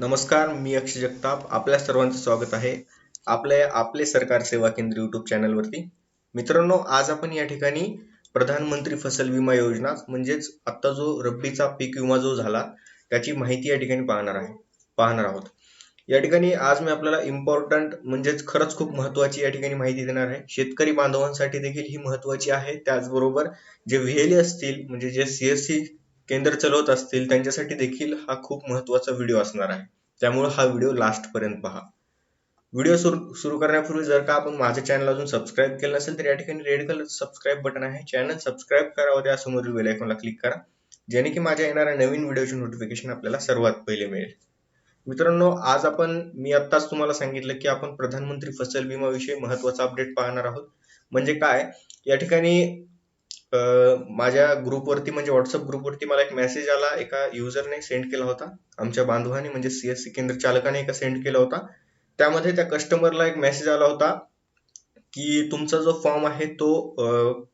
नमस्कार मी अक्षय जगताप. आपल्या सर्वांचं स्वागत आहे आपल्या आपले सरकार सेवा केंद्र युट्यूब चॅनलवरती मित्रांनो आज आपण या ठिकाणी प्रधानमंत्री फसल विमा योजना म्हणजेच आत्ता जो रब्बीचा पीक विमा जो झाला त्याची माहिती या ठिकाणी पाहणार आहे पाहणार आहोत. या ठिकाणी आज मी आपल्याला इम्पॉर्टंट म्हणजेच खरंच खूप महत्वाची या ठिकाणी माहिती देणार आहे. शेतकरी बांधवांसाठी देखील ही महत्वाची आहे. त्याचबरोबर जे व्हीएलए असतील म्हणजे जे सीएससी केंद्र चालवत असतील त्यांच्यासाठी देखील हा खूप महत्त्वाचा व्हिडिओ असणार आहे. त्यामुळे हा व्हिडिओ लास्ट पर्यंत पहा. व्हिडिओ सुरू सुरू करण्यापूर्वी जर का आपण माझ्या चॅनल अजून सबस्क्राईब केलं नसेल तर या ठिकाणी रेड कलर सबस्क्राईब बटन आहे. चॅनल सबस्क्राईब करावं व त्यासमोरील बेल आयकॉनला क्लिक करा. जेणे की माझ्या येणाऱ्या नवीन व्हिडिओची नोटिफिकेशन आपल्याला सर्वात पहिले मिळेल. मित्रांनो आज आपण मी आत्ताच तुम्हाला सांगितलं की आपण प्रधानमंत्री फसल विमा विषयी महत्त्वाचा अपडेट पाहणार आहोत. म्हणजे काय? या ठिकाणी माझ्या ग्रुपवरती म्हणजे व्हॉट्सअप ग्रुपवरती मला एक मेसेज आला एका युजरने सेंड केला होता. आमच्या बांधवाने म्हणजे सीएससी केंद्र चालकाने एका सेंड केला होता. त्यामध्ये त्या कस्टमरला एक मेसेज आला होता की तुमचा जो फॉर्म आहे तो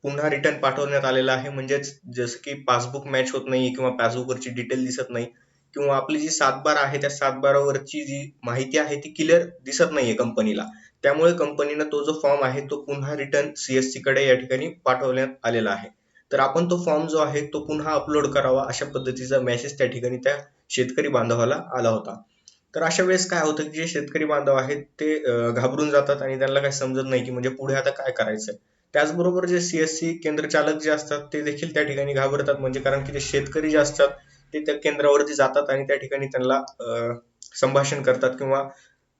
पुन्हा रिटर्न पाठवण्यात आलेला आहे. म्हणजेच जसं की पासबुक मॅच होत नाही किंवा पासबुकवरची डिटेल दिसत नाही. किंवा आपली जी सातबारा आहे त्या सातबारावरची जी माहिती आहे ती क्लिअर दिसत नाहीये कंपनीला त्यामुळे कंपनीनं तो जो फॉर्म आहे तो पुन्हा रिटर्न सीएससी कडे या ठिकाणी पाठवण्यात आलेला आहे. तर आपण तो फॉर्म जो आहे तो पुन्हा अपलोड करावा अशा पद्धतीचा मेसेज त्या ठिकाणी त्या शेतकरी बांधवाला आला होता. तर अशा वेळेस काय होतं की जे शेतकरी बांधव आहेत ते घाबरून जातात आणि त्यांना काही समजत नाही की म्हणजे पुढे आता काय करायचं त्याचबरोबर जे सीएससी केंद्र चालक जे असतात ते देखील त्या ठिकाणी घाबरतात. म्हणजे कारण की जे शेतकरी जे असतात ते त्या केंद्रावरती जातात आणि त्या ठिकाणी त्यांना संभाषण करतात किंवा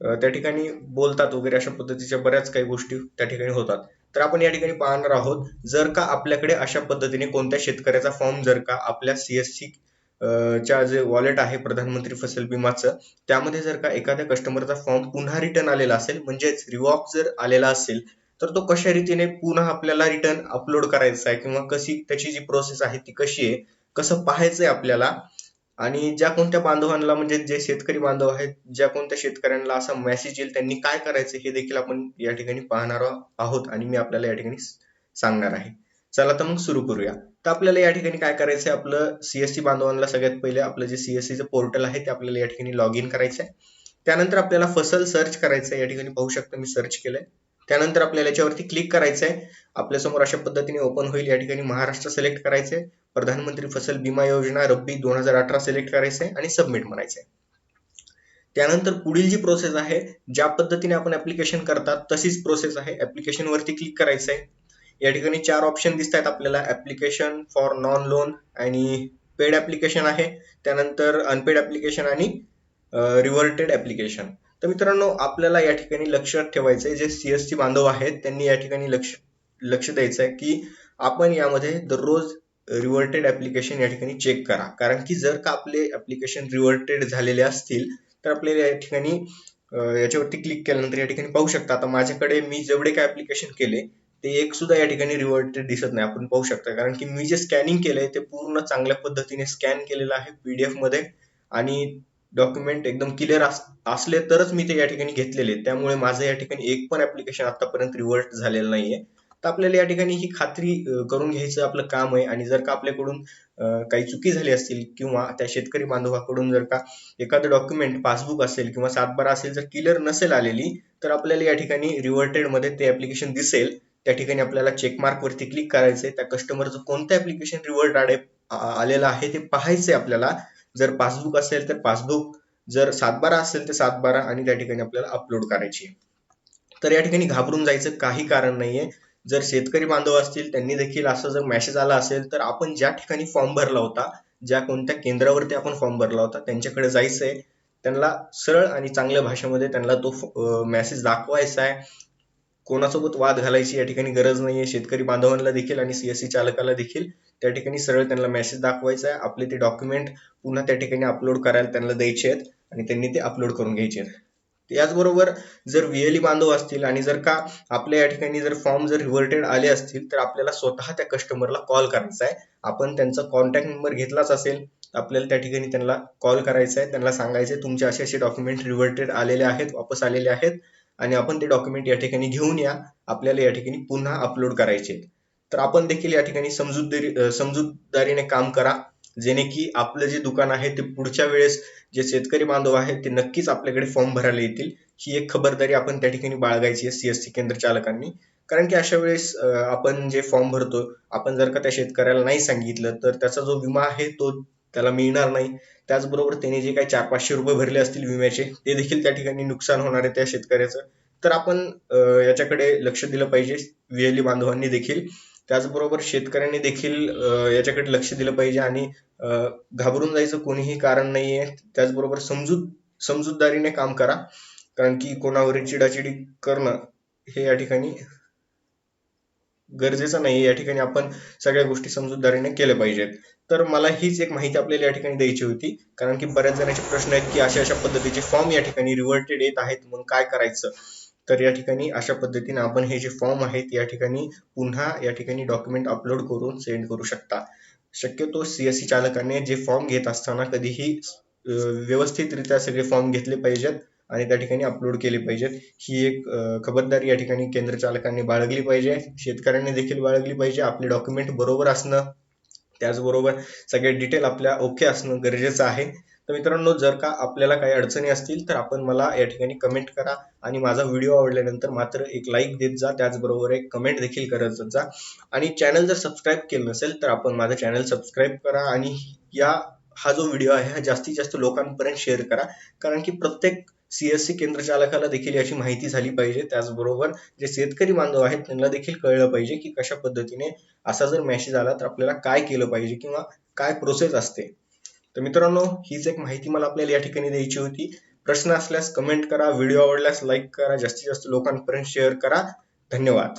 त्या ठिकाणी बोलतात वगैरे अशा पद्धतीच्या बऱ्याच काही गोष्टी त्या ठिकाणी होतात. तर आपण या ठिकाणी पाहणार आहोत जर का आपल्याकडे अशा पद्धतीने कोणत्या शेतकऱ्याचा फॉर्म जर का आपल्या सीएससी च्या जे वॉलेट आहे प्रधानमंत्री फसल विमाचं त्यामध्ये जर का एखाद्या कस्टमरचा फॉर्म पुन्हा रिटर्न आलेला असेल म्हणजेच रिवॉक जर आलेला असेल तर तो कशा रीतीने पुन्हा आपल्याला रिटर्न अपलोड करायचा आहे किंवा कशी त्याची जी प्रोसेस आहे ती कशी आहे कसं पाहायचंय आपल्याला आणि ज्या कोणत्या बांधवांना म्हणजे जे शेतकरी बांधव आहेत ज्या कोणत्या शेतकऱ्यांना असा मेसेज येईल त्यांनी काय करायचं हे देखील आपण या ठिकाणी पाहणार आहोत आणि मी आपल्याला या ठिकाणी सांगणार आहे. चला तर मग सुरू करूया. तर आपल्याला या ठिकाणी काय करायचंय आपलं सीएससी बांधवांना सगळ्यात पहिले आपलं जे सीएससीचं पोर्टल आहे ते आपल्याला या ठिकाणी लॉग इन करायचं आहे त्यानंतर आपल्याला फसल सर्च करायचं आहे या ठिकाणी पाहू शकता मी सर्च केलंय. त्यानंतर आपल्याला याच्यावरती क्लिक करायचं आहे आपल्यासमोर अशा पद्धतीने ओपन होईल या ठिकाणी महाराष्ट्र सिलेक्ट करायचंय. प्रधानमंत्री फसल बीमा योजना रब्बी दोन हजार अठरा सिलेक्ट करायचंय आणि सबमिट म्हणायचंय. त्यानंतर पुढील जी प्रोसेस आहे ज्या पद्धतीने आपण ऍप्लिकेशन करतात तशीच प्रोसेस आहे. ऍप्लिकेशन वरती क्लिक करायचं आहे या ठिकाणी चार ऑप्शन दिसत आहेत आपल्याला. ऍप्लिकेशन फॉर नॉन लोन आणि पेड ऍप्लिकेशन आहे. त्यानंतर अनपेड ऍप्लिकेशन आणि रिव्हर्टेड ऍप्लिकेशन तर मित्रांनो आपल्याला या ठिकाणी लक्षात ठेवायचं आहे जे सीएससी बांधव आहेत त्यांनी या ठिकाणी लक्ष लक्ष द्यायचं आहे की आपण यामध्ये दररोज रिव्हर्टेड ऍप्लिकेशन या ठिकाणी चेक करा. कारण की जर का आपले ऍप्लिकेशन रिव्हर्टेड झालेले असतील तर आपल्याला या ठिकाणी याच्यावरती क्लिक केल्यानंतर या ठिकाणी पाहू शकता. आता माझ्याकडे मी जेवढे काय ऍप्लिकेशन केले ते एक सुद्धा या ठिकाणी रिव्हर्टेड दिसत नाही. आपण पाहू शकता. कारण की मी जे स्कॅनिंग केलंय ते पूर्ण चांगल्या पद्धतीने स्कॅन केलेलं आहे पीडीएफमध्ये. आणि डॉक्युमेंट एकदम क्लिअर असले तरच मी ते या ठिकाणी घेतलेले त्यामुळे माझं या ठिकाणी एक पण ऍप्लिकेशन आतापर्यंत रिव्हर्ट झालेलं नाहीये. तर आपल्याला या ठिकाणी ही खात्री करून घ्यायचं आपलं काम आहे. आणि जर का आपल्याकडून काही चुकी झाली असतील किंवा त्या शेतकरी बांधवाकडून जर का एखादं डॉक्युमेंट पासबुक असेल किंवा सातबारा असेल जर क्लिअर नसेल आलेली तर आपल्याला या ठिकाणी रिव्हर्टेडमध्ये ते ऍप्लिकेशन दिसेल. त्या ठिकाणी आपल्याला चेकमार्क वरती क्लिक करायचंय. त्या कस्टमरचं कोणतं ऍप्लिकेशन रिव्हर्ट आलेलं आहे ते पाहायचंय आपल्याला. जर पासबुक असेल तर पासबुक जर सातबारा असेल तर सातबारा आणि त्या ठिकाणी आपल्याला अपलोड करायची तर या ठिकाणी घाबरून जायचं काही कारण नाहीये. जर शेतकरी बांधव असतील त्यांनी देखील असं जर मेसेज आला असेल तर आपण ज्या ठिकाणी फॉर्म भरला होता ज्या कोणत्या केंद्रावरती आपण फॉर्म भरला होता त्यांच्याकडे जायचंय. त्यांना सरळ आणि चांगल्या भाषेमध्ये त्यांना तो मेसेज दाखवायचा आहे. कोणासोबत वाद घालायची या ठिकाणी गरज नाही आहे शेतकरी बांधवांना देखील आणि सीएससी चालकाला देखील त्या ठिकाणी सरळ त्यांना मेसेज दाखवायचा आहे. आपले ते डॉक्युमेंट पुन्हा त्या ठिकाणी अपलोड करायला त्यांना द्यायचे आहेत आणि त्यांनी ते अपलोड करून घ्यायचे आहेत. याचबरोबर जर व्हीएलई बांधव असतील आणि जर का आपल्या या ठिकाणी जर फॉर्म जर रिव्हर्टेड आले असतील तर आपल्याला स्वतः त्या कस्टमरला कॉल करायचा आहे. आपण त्यांचा कॉन्टॅक्ट नंबर घेतलाच असेल आपल्याला त्या ठिकाणी त्यांना कॉल करायचा आहे. त्यांना सांगायचंय तुमचे असे असे डॉक्युमेंट रिव्हर्टेड आलेले आहेत वापस आलेले आहेत आणि आपण ते डॉक्युमेंट या ठिकाणी घेऊन या आपल्याला या ठिकाणी पुन्हा अपलोड करायचे तर आपण देखील या ठिकाणी समजूतदारी समजूतदारीने काम करा. जेणे की आपलं जे दुकान आहे ते पुढच्या वेळेस जे शेतकरी बांधव आहेत ते नक्कीच आपल्याकडे फॉर्म भरायला येतील. ही एक खबरदारी आपण त्या ठिकाणी बाळगायची आहे सीएससी केंद्र चालकांनी. कारण की अशा वेळेस आपण जे फॉर्म भरतो आपण जर का त्या शेतकऱ्याला नाही सांगितलं तर त्याचा जो विमा आहे तो त्याला मिळणार नाही. त्याचबरोबर त्याने जे काही चार पाचशे रुपये भरले असतील विम्याचे ते देखील त्या ठिकाणी नुकसान होणार आहे त्या शेतकऱ्याचं. तर आपण याच्याकडे लक्ष दिलं पाहिजे. विहिली बांधवांनी देखील त्याचबरोबर शेतकऱ्यांनी देखील याच्याकडे लक्ष दिलं पाहिजे आणि घाबरून जायचं कोणीही कारण नाहीये. त्याचबरोबर समजूत समजूतदारीने काम करा. कारण की कोणावरील चिडाचिडी करणं हे या ठिकाणी गरजेचं नाही या ठिकाणी आपण सगळ्या गोष्टी समजूतदारीने केल्या पाहिजेत. तर मला हीच एक माहिती आपल्याला या ठिकाणी द्यायची होती. कारण की बऱ्याच जणांचे प्रश्न आहेत की अशा अशा पद्धतीचे फॉर्म या ठिकाणी रिव्हर्टेड येत आहेत. मग काय करायचं? तर या ठिकाणी अशा पद्धतीने आपण हे जे फॉर्म आहेत या ठिकाणी पुन्हा या ठिकाणी डॉक्युमेंट अपलोड करून सेंड करू शकता. शक्यतो सीएससी चालकाने जे फॉर्म घेत असताना कधीही व्यवस्थितरित्या सगळे फॉर्म घेतले पाहिजेत आणि त्या ठिकाणी अपलोड केले पाहिजेत. ही एक खबरदारी या ठिकाणी केंद्र चालकांनी बाळगली पाहिजे. शेतकऱ्यांनी देखील बाळगली पाहिजे. आपले डॉक्युमेंट बरोबर असणं त्याचबरोबर सगळे डिटेल आपल्या ओके असणं गरजेचं आहे. तर मित्रांनो जर का आपल्याला काही अडचणी असतील तर आपण मला या ठिकाणी कमेंट करा आणि माझा व्हिडिओ आवडल्यानंतर मात्र एक लाईक देत जा. त्याचबरोबर एक कमेंट देखील करत जा. आणि चॅनल जर सबस्क्राईब केलं नसेल तर आपण माझं चॅनल सबस्क्राईब करा आणि या हा जो व्हिडिओ आहे हा जास्तीत जास्त लोकांपर्यंत शेअर करा. कारण की प्रत्येक सीएससी केंद्र चालकाला देखील याची माहिती झाली पाहिजे. त्याचबरोबर जे शेतकरी बांधव आहेत त्यांना देखील कळलं पाहिजे की कशा पद्धतीने असा जर मेसेज आला तर आपल्याला काय केलं पाहिजे किंवा काय प्रोसेस असते. तर मित्रांनो हीच एक माहिती मला आपल्याला या ठिकाणी द्यायची होती. प्रश्न असल्यास कमेंट करा व्हिडिओ आवडल्यास लाईक करा जास्तीत जास्त लोकांपर्यंत शेअर करा. धन्यवाद.